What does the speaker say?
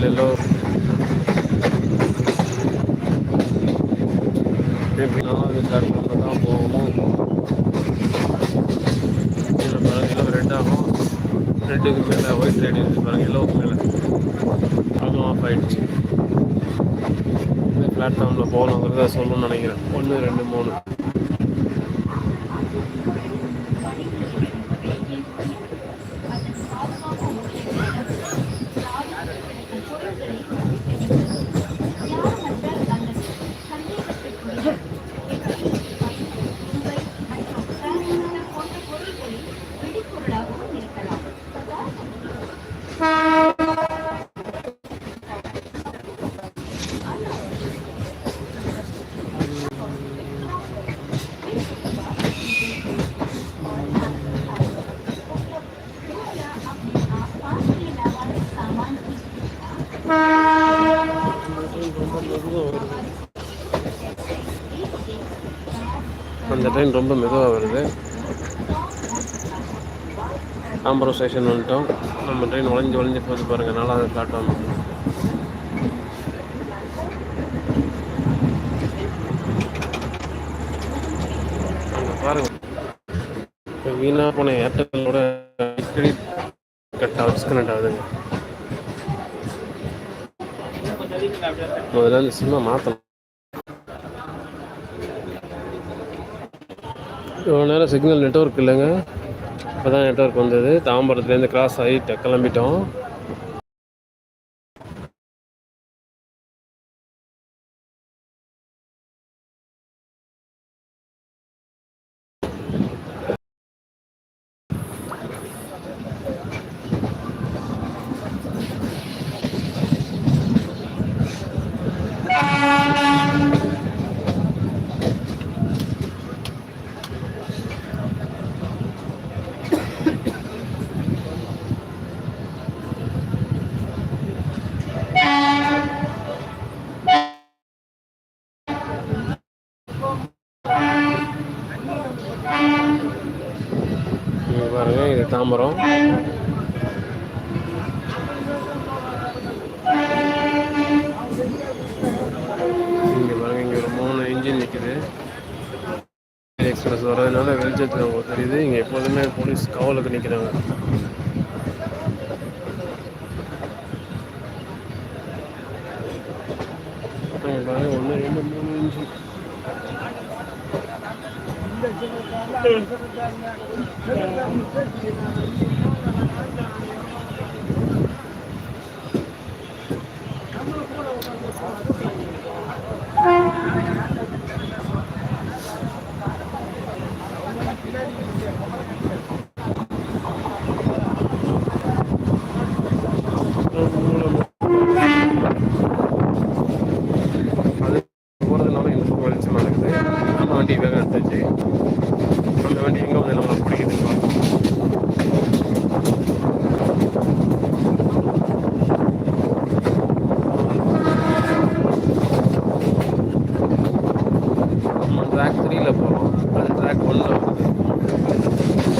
వీళ్ళలో தர்மத்தில் தான் போவோம் இதில் கிலோ ரெட் ஆகும் ரெட்டுக்கு மேலே ஒயிட் கிலோ மேலே அதுவும் ஆஃப் இந்த பிளாட்ஃபார்மில் போகணுங்கிறத சொல்லணும்னு நினைக்கிறேன் ஒன்று ரெண்டு மூணு அந்த ட்ரெயின் ரொம்ப மெதுவாக வருது. தாம்பரம் ஸ்டேஷன் வந்துட்டோம். நம்ம ட்ரெயின் ஒளிஞ்சு ஒளிஞ்சு போது பாருங்கள் நாலாவது பிளாட்ஃபார்ம் அங்கே பாருங்கள் வீணாக போன ஏர்டெல்லோட அடிக்கடி கட் ஆகுது டிஸ்கனெக்ட் ஆகுதுங்க. முதல்ல அந்த சிம்மை மாற்றணும் இவ்வளோ நேரம் சிக்னல் நெட்ஒர்க் இல்லைங்க. இப்போ தான் நெட்ஒர்க் வந்தது. தாம்பரத்துலேருந்து கிராஸ் ஆகி கிளம்பிட்டோம் இங்கே பாருங்க இது தாம்பரம். இங்கே பாருங்க இங்கே ஒரு மூணு இன்ஜின் நிற்குது எக்ஸ்பிரஸ் வர்றதுனால வெளிச்சத்தில் உங்களுக்கு தெரியுது. இங்கே எப்போதுமே போலீஸ் காவலுக்கு நிற்கிறாங்க பாருங்க ஒன்று ரெண்டு மூணு இன்ஜின் Mm. Yeah. த்ரீயில் போகிறோம் அது ட்ராக் ஒன்னில் வருது